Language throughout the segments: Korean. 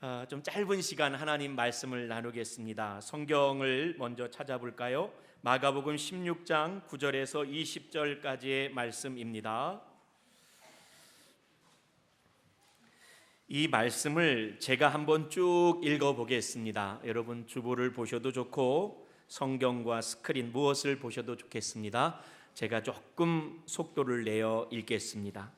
어, 좀 짧은 시간 하나님 말씀을 나누겠습니다. 성경을 먼저 찾아볼까요? 마가복음 16장 9절에서 20절까지의 말씀입니다. 이 말씀을 제가 한번 쭉 읽어 보겠습니다. 여러분 주보를 보셔도 좋고 성경과 스크린 무엇을 보셔도 좋겠습니다. 제가 조금 속도를 내어 읽겠습니다.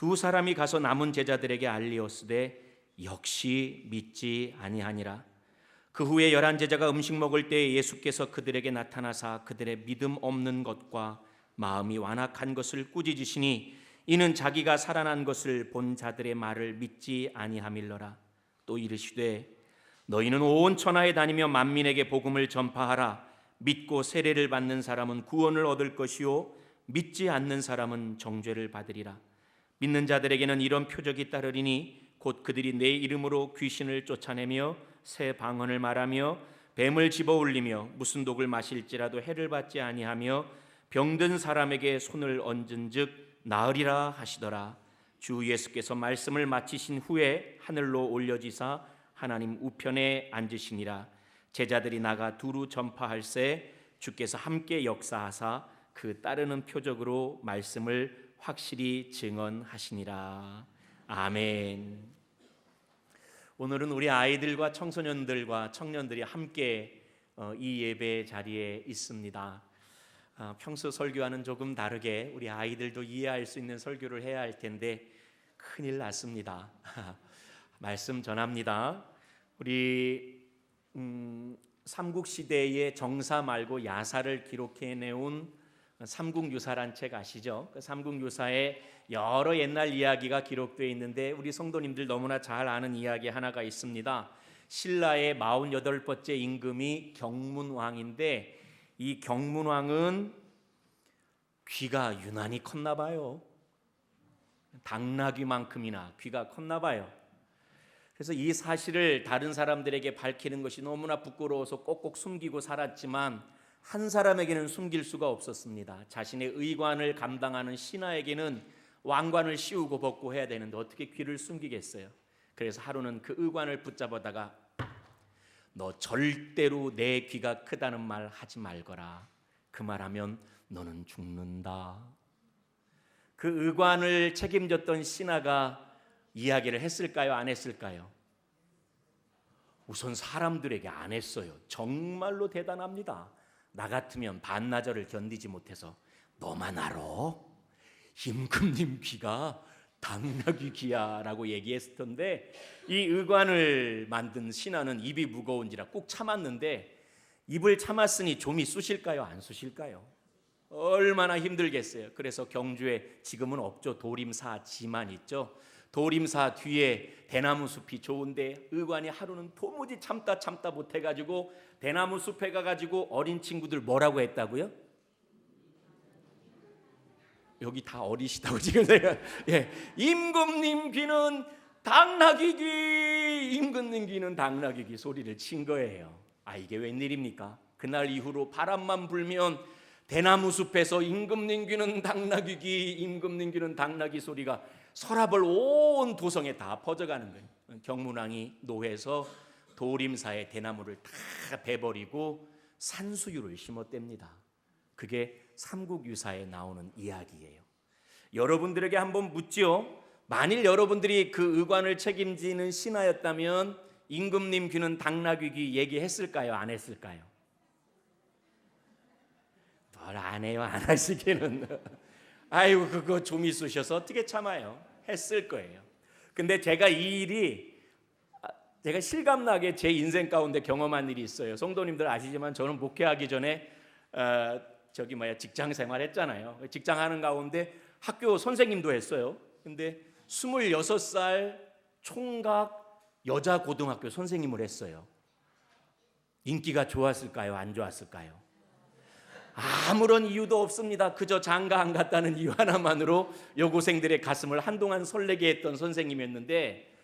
두 사람이 가서 남은 제자들에게 알리었으되 역시 믿지 아니하니라. 그 후에 열한 제자가 음식 먹을 때 예수께서 그들에게 나타나사 그들의 믿음 없는 것과 마음이 완악한 것을 꾸짖으시니 이는 자기가 살아난 것을 본 자들의 말을 믿지 아니함일러라. 또 이르시되 너희는 온 천하에 다니며 만민에게 복음을 전파하라. 믿고 세례를 받는 사람은 구원을 얻을 것이요 믿지 않는 사람은 정죄를 받으리라. 믿는 자들에게는 이런 표적이 따르리니 곧 그들이 내 이름으로 귀신을 쫓아내며 새 방언을 말하며 뱀을 집어 올리며 무슨 독을 마실지라도 해를 받지 아니하며 병든 사람에게 손을 얹은즉 나으리라 하시더라. 주 예수께서 말씀을 마치신 후에 하늘로 올려지사 하나님 우편에 앉으시니라. 제자들이 나가 두루 전파할새 주께서 함께 역사하사 그 따르는 표적으로 말씀을 확실히 증언하시니라. 아멘. 오늘은 우리 아이들과 청소년들과 청년들이 함께 어, 이 예배 자리에 있습니다. 어, 평소 설교와는 조금 다르게 우리 아이들도 이해할 수 있는 설교를 해야 할 텐데 큰일 났습니다. 말씀 전합니다. 우리 음, 삼국 시대의 정사 말고 야사를 기록해 내온 삼국유사란 책 아시죠? 그 삼국유사에 여러 옛날 이야기가 기록되어 있는데 우리 성도님들 너무나 잘 아는 이야기 하나가 있습니다. 신라의 48번째 임금이 경문왕인데 이 경문왕은 귀가 유난히 컸나 봐요. 당나귀만큼이나 귀가 컸나 봐요. 그래서 이 사실을 다른 사람들에게 밝히는 것이 너무나 부끄러워서 꼭꼭 숨기고 살았지만 한 사람에게는 숨길 수가 없었습니다. 자신의 의관을 감당하는 신하에게는 왕관을 씌우고 벗고 해야 되는데 어떻게 귀를 숨기겠어요? 그래서 하루는 그 의관을 붙잡아다가 너 절대로 내 귀가 크다는 말 하지 말거라. 그 말하면 너는 죽는다. 그 의관을 책임졌던 신하가 이야기를 했을까요? 안 했을까요? 우선 사람들에게 안 했어요. 정말로 대단합니다. 나 같으면 반나절을 견디지 못해서 너만 알아? 임금님 귀가 당나귀 귀야라고 얘기했을 텐데 이 의관을 만든 신하는 입이 무거운지라 꾹 참았는데 입을 참았으니 좀이 쑤실까요? 안 쑤실까요? 얼마나 힘들겠어요. 그래서 경주에 지금은 없죠. 도림사 지만 있죠. 도림사 뒤에 대나무 숲이 좋은데 의관이 하루는 도무지 참다 참다 못해 가지고 대나무 숲에 가 가지고 어린 친구들 뭐라고 했다고요? 여기 다 어리시다고 지금 제가 예 임금님 귀는 당나귀 귀 임금님 귀는 당나귀 귀 소리를 친 거예요. 아 이게 웬일입니까? 그날 이후로 바람만 불면 대나무 숲에서 임금님 귀는 당나귀 귀 임금님 귀는 당나귀 소리가 서랍을 온 도성에 다 퍼져가는 거예요. 경문왕이 노해서 도림사의 대나무를 다 베버리고 산수유를 심었답니다. 그게 삼국유사에 나오는 이야기예요. 여러분들에게 한번 묻지요. 만일 여러분들이 그 의관을 책임지는 신하였다면 임금님 귀는 당나귀 귀 얘기했을까요? 안 했을까요? 뭘 안 해요? 안 하시기는. 아이고 그거 좀 있으셔서 어떻게 참아요? 했을 거예요. 근데 제가 이 일이 아, 제가 실감나게 제 인생 가운데 경험한 일이 있어요. 성도님들 아시지만 저는 목회하기 전에 어, 저기 뭐야 직장 생활했잖아요. 직장 하는 가운데 학교 선생님도 했어요. 근데 26살 총각 여자 고등학교 선생님을 했어요. 인기가 좋았을까요? 안 좋았을까요? 아무런 이유도 없습니다. 그저 장가 안 갔다는 이유 하나만으로 여고생들의 가슴을 한동안 설레게 했던 선생님이었는데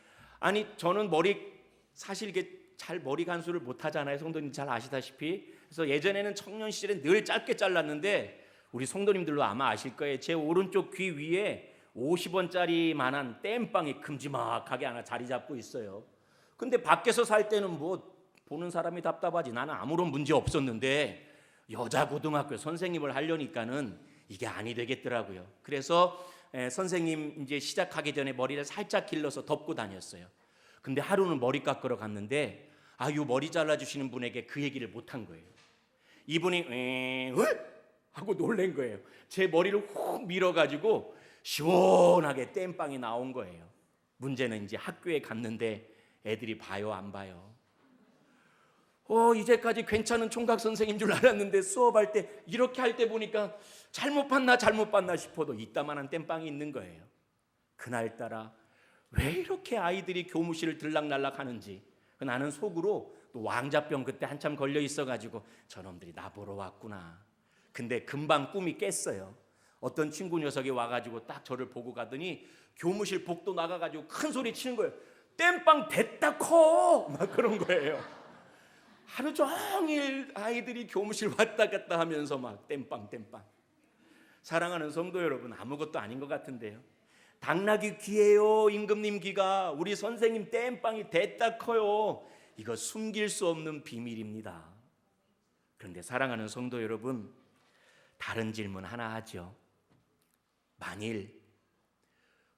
아니 저는 머리 사실 이게 잘 머리 간수를 못 하잖아요. 성도님 잘 아시다시피. 그래서 예전에는 청년 시절에 늘 짧게 잘랐는데 우리 성도님들도 아마 아실 거예요. 제 오른쪽 귀 위에 50원짜리 만한 땜빵이 큼지막하게 하나 자리 잡고 있어요. 근데 밖에서 살 때는 뭐 보는 사람이 답답하지. 나는 아무런 문제 없었는데 여자 고등학교 선생님을 하려니까는 이게 아니 되겠더라고요. 그래서 에, 선생님 이제 시작하기 전에 머리를 살짝 길러서 덮고 다녔어요. 근데 하루는 머리 깎으러 갔는데 아유 머리 잘라 주시는 분에게 그 얘기를 못한 거예요. 이분이 에, 왜? 하고 놀란 거예요. 제 머리를 훅 밀어 가지고 시원하게 땜빵이 나온 거예요. 문제는 이제 학교에 갔는데 애들이 봐요 안 봐요. 어 이제까지 괜찮은 총각 선생인 줄 알았는데 수업할 때 이렇게 할 때 보니까 잘못 봤나 잘못 봤나 싶어도 이따만한 땜빵이 있는 거예요. 그날따라 왜 이렇게 아이들이 교무실을 들락날락 하는지 나는 속으로 또 왕자병 그때 한참 걸려 있어가지고 저놈들이 나 보러 왔구나. 근데 금방 꿈이 깼어요. 어떤 친구 녀석이 와가지고 딱 저를 보고 가더니 교무실 복도 나가가지고 큰 소리 치는 거예요. 땜빵 됐다 커! 막 그런 거예요. 하루 종일 아이들이 교무실 왔다 갔다 하면서 막 땜빵 땜빵. 사랑하는 성도 여러분 아무것도 아닌 것 같은데요. 당나귀 귀해요 임금님 귀가 우리 선생님 땜빵이 됐다 커요. 이거 숨길 수 없는 비밀입니다. 그런데 사랑하는 성도 여러분 다른 질문 하나 하죠. 만일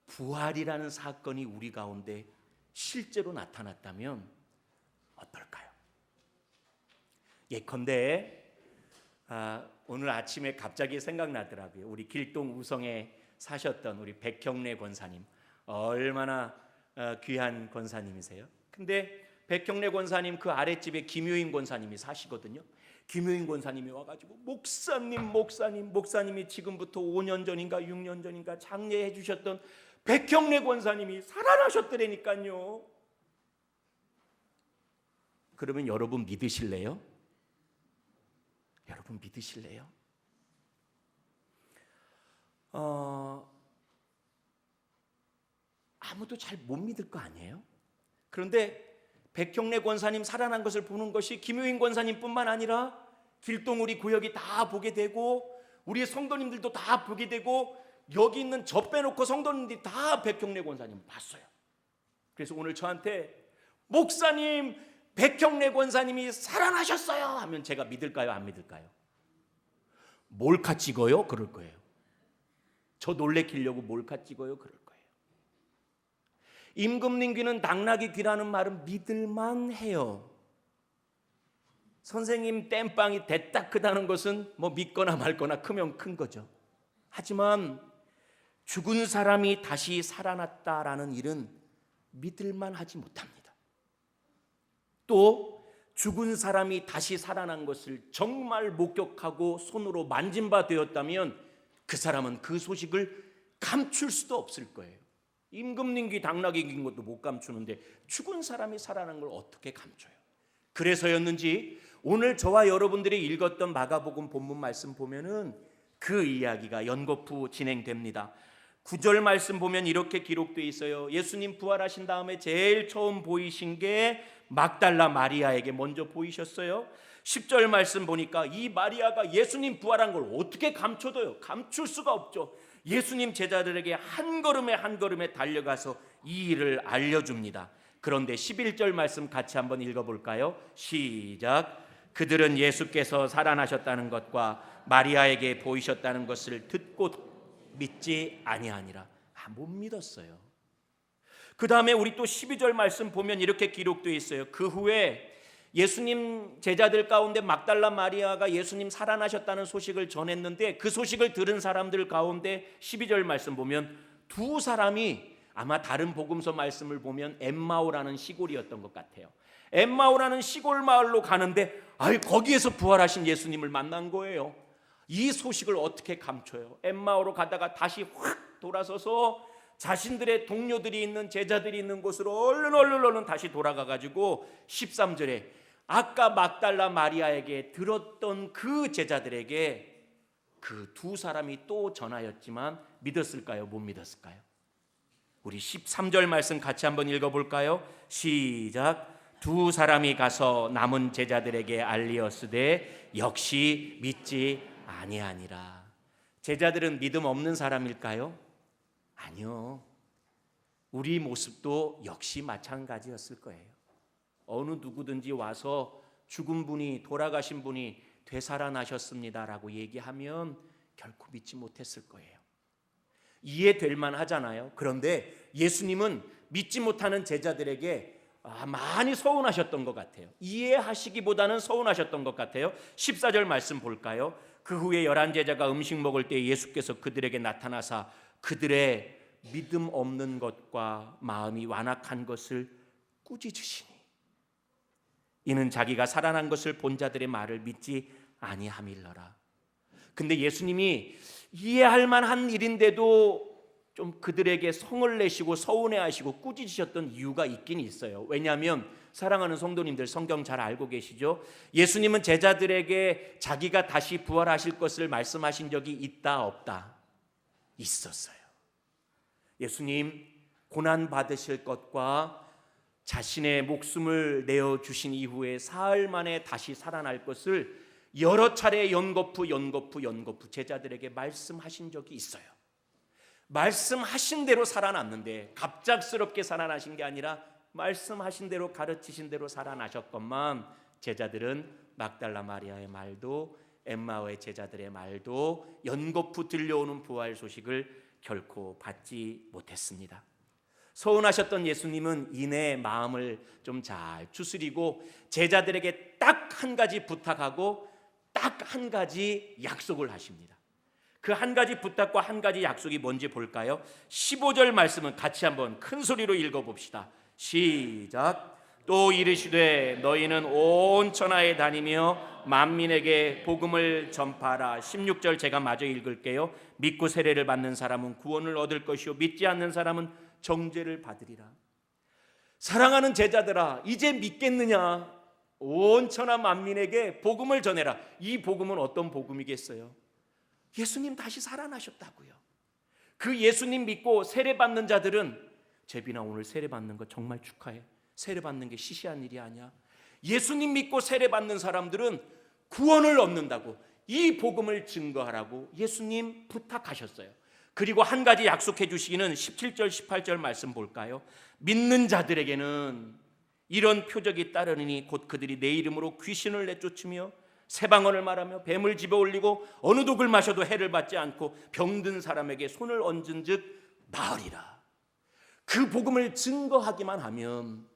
부활이라는 사건이 우리 가운데 실제로 나타났다면 어떨까요? 예컨대 아, 오늘 아침에 갑자기 생각나더라고요. 우리 길동 우성에 사셨던 우리 백형래 권사님 얼마나 어, 귀한 권사님이세요. 근데 백형래 권사님 그 아랫집에 김효인 권사님이 사시거든요. 김효인 권사님이 와가지고 목사님 목사님 목사님이 지금부터 5년 전인가 6년 전인가 장례해 주셨던 백형래 권사님이 살아나셨더라니까요. 그러면 여러분 믿으실래요? 여러분 믿으실래요? 어, 아무도 잘 못 믿을 거 아니에요? 그런데 백형래 권사님 살아난 것을 보는 것이 김효인 권사님뿐만 아니라 길동우리 구역이 다 보게 되고 우리 성도님들도 다 보게 되고 여기 있는 저 빼놓고 성도님들이 다 백형래 권사님 봤어요. 그래서 오늘 저한테 목사님 백형래 권사님이 살아나셨어요 하면 제가 믿을까요 안 믿을까요? 몰카 찍어요 그럴 거예요. 저 놀래키려고 몰카 찍어요 그럴 거예요. 임금님 귀는 당나귀 귀라는 말은 믿을만 해요. 선생님 땜빵이 됐다 크다는 것은 뭐 믿거나 말거나 크면 큰 거죠. 하지만 죽은 사람이 다시 살아났다라는 일은 믿을만 하지 못합니다. 또 죽은 사람이 다시 살아난 것을 정말 목격하고 손으로 만진 바 되었다면 그 사람은 그 소식을 감출 수도 없을 거예요. 임금님귀 당나귀 긴 것도 못 감추는데 죽은 사람이 살아난 걸 어떻게 감춰요? 그래서였는지 오늘 저와 여러분들이 읽었던 마가복음 본문 말씀 보면은 그 이야기가 연거푸 진행됩니다. 구절 말씀 보면 이렇게 기록되어 있어요. 예수님 부활하신 다음에 제일 처음 보이신 게 막달라 마리아에게 먼저 보이셨어요. 10절 말씀 보니까 이 마리아가 예수님 부활한 걸 어떻게 감춰둬요? 감출 수가 없죠. 예수님 제자들에게 한 걸음에 한 걸음에 달려가서 이 일을 알려줍니다. 그런데 11절 말씀 같이 한번 읽어볼까요? 시작. 그들은 예수께서 살아나셨다는 것과 마리아에게 보이셨다는 것을 듣고 믿지 아니하니라. 아, 못 믿었어요. 그 다음에 우리 또 12절 말씀 보면 이렇게 기록되어 있어요. 그 후에 예수님 제자들 가운데 막달라 마리아가 예수님 살아나셨다는 소식을 전했는데 그 소식을 들은 사람들 가운데 12절 말씀 보면 두 사람이 아마 다른 복음서 말씀을 보면 엠마오라는 시골이었던 것 같아요. 엠마오라는 시골 마을로 가는데 아이 거기에서 부활하신 예수님을 만난 거예요. 이 소식을 어떻게 감춰요? 엠마오로 가다가 다시 확 돌아서서 자신들의 동료들이 있는 제자들이 있는 곳으로 얼른 얼른 얼른 다시 돌아가 가지고 13절에 아까 막달라 마리아에게 들었던 그 제자들에게 그 두 사람이 또 전하였지만 믿었을까요? 못 믿었을까요? 우리 13절 말씀 같이 한번 읽어 볼까요? 시작. 두 사람이 가서 남은 제자들에게 알리었으되 역시 믿지 아니하니라. 제자들은 믿음 없는 사람일까요? 아니요. 우리 모습도 역시 마찬가지였을 거예요. 어느 누구든지 와서 죽은 분이 돌아가신 분이 되살아나셨습니다라고 얘기하면 결코 믿지 못했을 거예요. 이해될 만 하잖아요. 그런데 예수님은 믿지 못하는 제자들에게 아, 많이 서운하셨던 것 같아요. 이해하시기보다는 서운하셨던 것 같아요. 14절 말씀 볼까요? 그 후에 열한 제자가 음식 먹을 때 예수께서 그들에게 나타나사 그들의 믿음 없는 것과 마음이 완악한 것을 꾸짖으시니 이는 자기가 살아난 것을 본 자들의 말을 믿지 아니함일러라. 근데 예수님이 이해할 만한 일인데도 좀 그들에게 성을 내시고 서운해하시고 꾸짖으셨던 이유가 있긴 있어요. 왜냐하면 사랑하는 성도님들 성경 잘 알고 계시죠? 예수님은 제자들에게 자기가 다시 부활하실 것을 말씀하신 적이 있다 없다 있었어요. 예수님 고난 받으실 것과 자신의 목숨을 내어 주신 이후에 사흘 만에 다시 살아날 것을 여러 차례 연거푸 연거푸 연거푸 제자들에게 말씀하신 적이 있어요. 말씀하신 대로 살아났는데 갑작스럽게 살아나신 게 아니라 말씀하신 대로 가르치신 대로 살아나셨건만 제자들은 막달라 마리아의 말도 엠마오의 제자들의 말도 연거푸 들려오는 부활 소식을 결코 받지 못했습니다. 서운하셨던 예수님은 이내 마음을 좀 잘 추스리고 제자들에게 딱 한 가지 부탁하고 딱 한 가지 약속을 하십니다. 그 한 가지 부탁과 한 가지 약속이 뭔지 볼까요? 15절 말씀은 같이 한번 큰 소리로 읽어 봅시다. 시작. 또 이르시되 너희는 온 천하에 다니며 만민에게 복음을 전파하라. 16절 제가 마저 읽을게요. 믿고 세례를 받는 사람은 구원을 얻을 것이요 믿지 않는 사람은 정죄를 받으리라. 사랑하는 제자들아, 이제 믿겠느냐? 온 천하 만민에게 복음을 전해라. 이 복음은 어떤 복음이겠어요? 예수님 다시 살아나셨다고요. 그 예수님 믿고 세례 받는 자들은 제비나 오늘 세례 받는 거 정말 축하해. 세례 받는 게 시시한 일이 아니야. 예수님 믿고 세례 받는 사람들은 구원을 얻는다고 이 복음을 증거하라고 예수님 부탁하셨어요. 그리고 한 가지 약속해 주시기는 17절 18절 말씀 볼까요? 믿는 자들에게는 이런 표적이 따르니 곧 그들이 내 이름으로 귀신을 내쫓으며 세방언을 말하며 뱀을 집어 올리고 어느 독을 마셔도 해를 받지 않고 병든 사람에게 손을 얹은즉 나으리라. 그 복음을 증거하기만 하면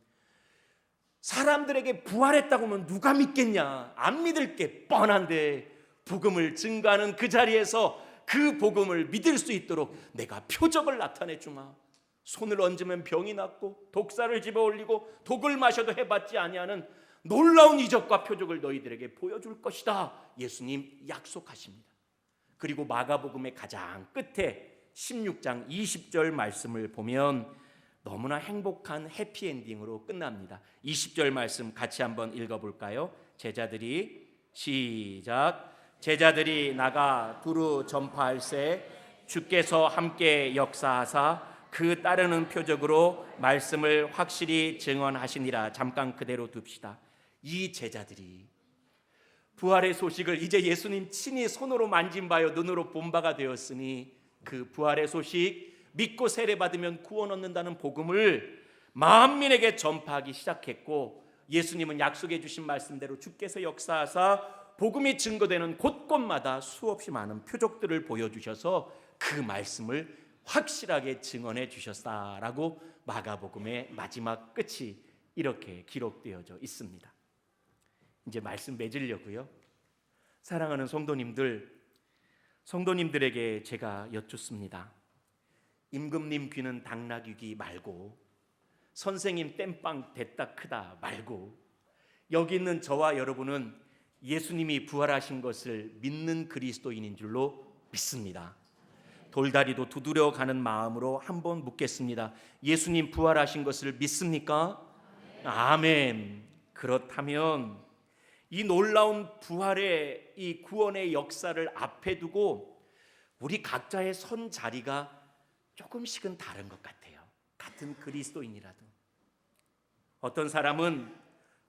사람들에게 부활했다고 하면 누가 믿겠냐? 안 믿을 게 뻔한데 복음을 증거하는 그 자리에서 그 복음을 믿을 수 있도록 내가 표적을 나타내 주마. 손을 얹으면 병이 낫고 독사를 집어 올리고 독을 마셔도 해받지 아니하는 놀라운 이적과 표적을 너희들에게 보여줄 것이다. 예수님 약속하십니다. 그리고 마가복음의 가장 끝에 16장 20절 말씀을 보면 너무나 행복한 해피엔딩으로 끝납니다. 20절 말씀 같이 한번 읽어볼까요? 제자들이 시작 제자들이 나가 두루 전파할세 주께서 함께 역사하사 그 따르는 표적으로 말씀을 확실히 증언하시니라 잠깐 그대로 둡시다. 이 제자들이 부활의 소식을 이제 예수님 친히 손으로 만진 바요 눈으로 본 바가 되었으니 그 부활의 소식 믿고 세례 받으면 구원 얻는다는 복음을 만민에게 전파하기 시작했고 예수님은 약속해 주신 말씀대로 주께서 역사하사 복음이 증거되는 곳곳마다 수없이 많은 표적들을 보여주셔서 그 말씀을 확실하게 증언해 주셨다라고 마가복음의 마지막 끝이 이렇게 기록되어져 있습니다. 이제 말씀 맺으려고요. 사랑하는 성도님들, 성도님들에게 제가 여쭙습니다. 임금님 귀는 당나귀 말고 선생님 땜빵 됐다 크다 말고 여기 있는 저와 여러분은 예수님이 부활하신 것을 믿는 그리스도인인 줄로 믿습니다. 돌다리도 두드려 가는 마음으로 한번 묻겠습니다. 예수님 부활하신 것을 믿습니까? 아멘. 그렇다면 이 놀라운 부활의 이 구원의 역사를 앞에 두고 우리 각자의 선 자리가 조금씩은 다른 것 같아요. 같은 그리스도인이라도 어떤 사람은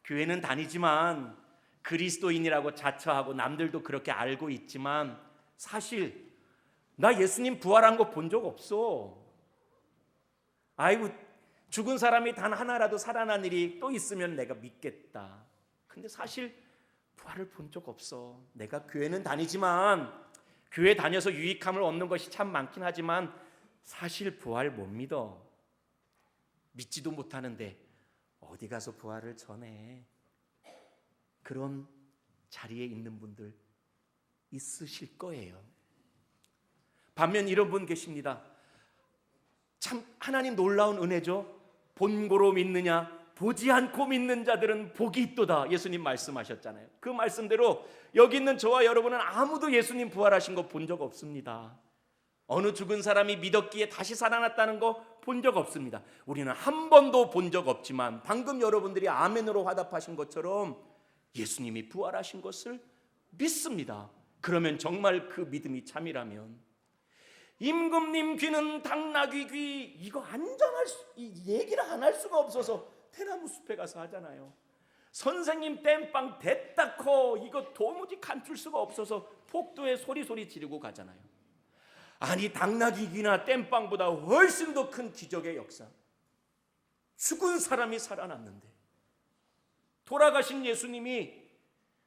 교회는 다니지만 그리스도인이라고 자처하고 남들도 그렇게 알고 있지만 사실 나 예수님 부활한 거 본 적 없어. 아이고 죽은 사람이 단 하나라도 살아난 일이 또 있으면 내가 믿겠다. 근데 사실 부활을 본 적 없어. 내가 교회는 다니지만 교회 다녀서 유익함을 얻는 것이 참 많긴 하지만 사실 부활 못 믿어. 믿지도 못하는데 어디 가서 부활을 전해. 그런 자리에 있는 분들 있으실 거예요. 반면 이런 분 계십니다. 참 하나님 놀라운 은혜죠. 본고로 믿느냐 보지 않고 믿는 자들은 복이 있도다. 예수님 말씀하셨잖아요. 그 말씀대로 여기 있는 저와 여러분은 아무도 예수님 부활하신 거 본 적 없습니다. 어느 죽은 사람이 믿었기에 다시 살아났다는 거 본 적 없습니다. 우리는 한 번도 본 적 없지만 방금 여러분들이 아멘으로 화답하신 것처럼 예수님이 부활하신 것을 믿습니다. 그러면 정말 그 믿음이 참이라면 임금님 귀는 당나귀 귀 이거 안전할 수, 이 얘기를 안 할 수가 없어서 대나무 숲에 가서 하잖아요. 선생님 땜빵 됐다코 이거 도무지 감출 수가 없어서 폭도에 소리 소리 지르고 가잖아요. 아니 당나귀 귀나 땜빵보다 훨씬 더 큰 기적의 역사. 죽은 사람이 살아났는데 돌아가신 예수님이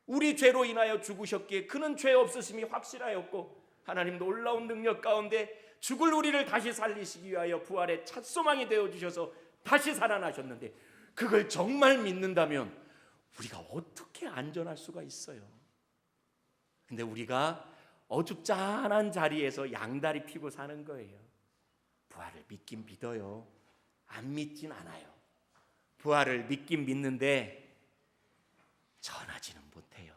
우리 죄로 인하여 죽으셨기에 그는 죄 없으심이 확실하였고 하나님 놀라운 능력 가운데 죽을 우리를 다시 살리시기 위하여 부활의 첫 소망이 되어 주셔서 다시 살아나셨는데 그걸 정말 믿는다면 우리가 어떻게 안전할 수가 있어요? 근데 우리가 어줍잖한 자리에서 양다리 피고 사는 거예요. 부활을 믿긴 믿어요. 안 믿진 않아요. 부활을 믿긴 믿는데 전하지는 못해요.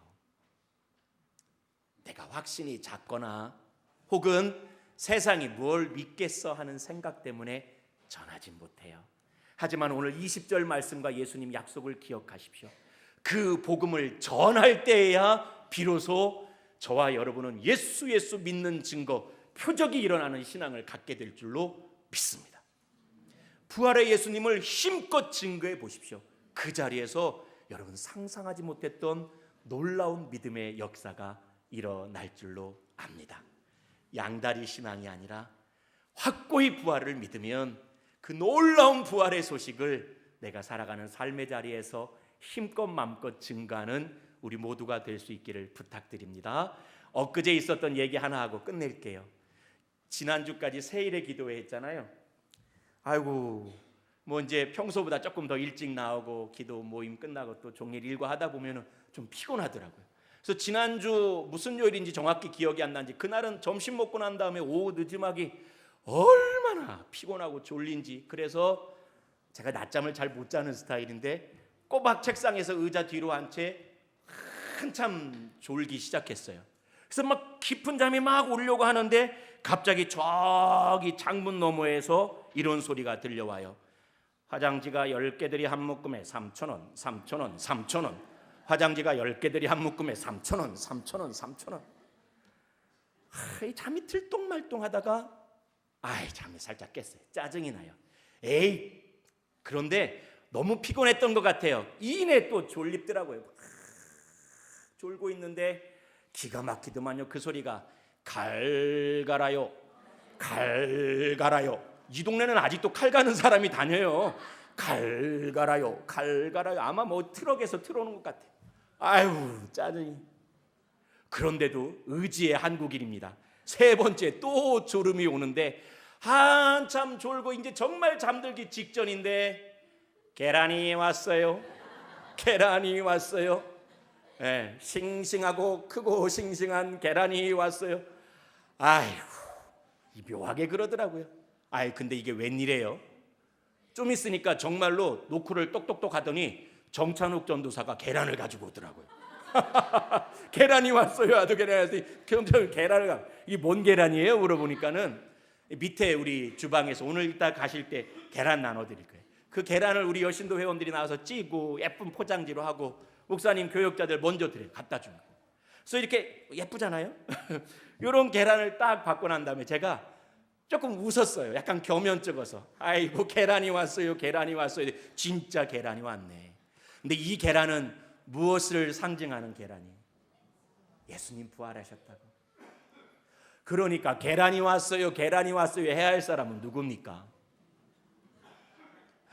내가 확신이 작거나 혹은 세상이 뭘 믿겠어 하는 생각 때문에 전하진 못해요. 하지만 오늘 20절 말씀과 예수님 약속을 기억하십시오. 그 복음을 전할 때에야 비로소 저와 여러분은 예수 예수 믿는 증거 표적이 일어나는 신앙을 갖게 될 줄로 믿습니다. 부활의 예수님을 힘껏 증거해 보십시오. 그 자리에서 여러분 상상하지 못했던 놀라운 믿음의 역사가 일어날 줄로 압니다. 양다리 신앙이 아니라 확고히 부활을 믿으면 그 놀라운 부활의 소식을 내가 살아가는 삶의 자리에서 힘껏 맘껏 증가하는 우리 모두가 될 수 있기를 부탁드립니다. 엊그제 있었던 얘기 하나 하고 끝낼게요. 지난주까지 세일의 기도회 했잖아요. 아이고 뭐 이제 평소보다 조금 더 일찍 나오고 기도 모임 끝나고 또 종일 일과 하다 보면은 좀 피곤하더라고요. 그래서 지난주 무슨 요일인지 정확히 기억이 안 나는지 그날은 점심 먹고 난 다음에 오후 늦음하기 얼마나 피곤하고 졸린지 그래서 제가 낮잠을 잘 못 자는 스타일인데 꼬박 책상에서 의자 뒤로 한 채 한참 졸기 시작했어요. 그래서 막 깊은 잠이 막 오려고 하는데 갑자기 저기 창문 너머에서 이런 소리가 들려와요. 화장지가 10개들이 한 묶음에 3,000원, 3,000원, 3,000원. 화장지가 10개들이 한 묶음에 3,000원, 3,000원, 3,000원. 하, 이 잠이 들똥말똥 하다가 아이 잠이 살짝 깼어요. 짜증이 나요. 에이 그런데 너무 피곤했던 것 같아요. 이내 또 졸립더라고요. 졸고 있는데 기가 막히더만요. 그 소리가 갈 갈아요. 갈 갈아요. 이 동네는 아직도 칼 가는 사람이 다녀요. 갈 갈아요. 갈 갈아요. 아마 뭐 트럭에서 틀어오는 것 같아. 아유 짜증이. 그런데도 의지의 한국인입니다. 세 번째 또 졸음이 오는데 한참 졸고 이제 정말 잠들기 직전인데 계란이 왔어요. 계란이 왔어요. 예, 싱싱하고 크고 싱싱한 계란이 왔어요. 아이고, 이 묘하게 그러더라고요. 아이, 근데 이게 웬일이에요? 좀 있으니까 정말로 노크를 똑똑똑 하더니 정찬욱 전도사가 계란을 가지고 오더라고요. 계란이 왔어요. 아도 계란이 왔더니 계란을 가. 이게 뭔 계란이에요? 물어보니까는 밑에 우리 주방에서 오늘 이따 가실 때 계란 나눠 드릴 거예요. 그 계란을 우리 여신도 회원들이 나와서 찌고 예쁜 포장지로 하고 목사님 교역자들 먼저 드려 갖다 주고. 그래서 이렇게 예쁘잖아요. 이런 계란을 딱 받고 난 다음에 제가 조금 웃었어요. 약간 겸연쩍어서. 아이고 계란이 왔어요. 계란이 왔어요. 진짜 계란이 왔네. 근데 이 계란은 무엇을 상징하는 계란이에요? 예수님 부활하셨다고. 그러니까 계란이 왔어요. 계란이 왔어요. 해야 할 사람은 누굽니까?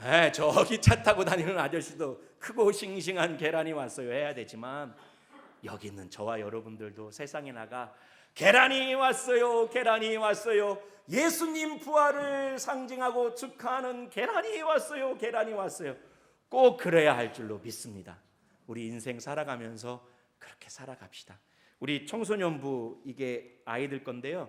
에, 저기 차 타고 다니는 아저씨도 크고 싱싱한 계란이 왔어요. 해야 되지만 여기 있는 저와 여러분들도 세상에 나가 계란이 왔어요. 계란이 왔어요. 예수님 부활을 상징하고 축하하는 계란이 왔어요. 계란이 왔어요. 꼭 그래야 할 줄로 믿습니다. 우리 인생 살아가면서 그렇게 살아갑시다. 우리 청소년부 이게 아이들 건데요.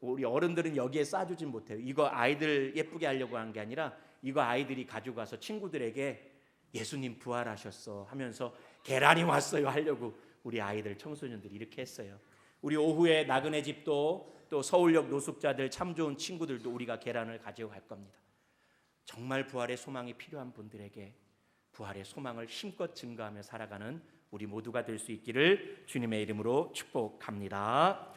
우리 어른들은 여기에 싸주진 못해요. 이거 아이들 예쁘게 하려고 한 게 아니라 이거 아이들이 가지고 가서 친구들에게 예수님 부활하셨어 하면서 계란이 왔어요 하려고 우리 아이들 청소년들이 이렇게 했어요. 우리 오후에 나그네 집도 또 서울역 노숙자들 참 좋은 친구들도 우리가 계란을 가지고 갈 겁니다. 정말 부활의 소망이 필요한 분들에게 부활의 소망을 힘껏 증가하며 살아가는 우리 모두가 될 수 있기를 주님의 이름으로 축복합니다.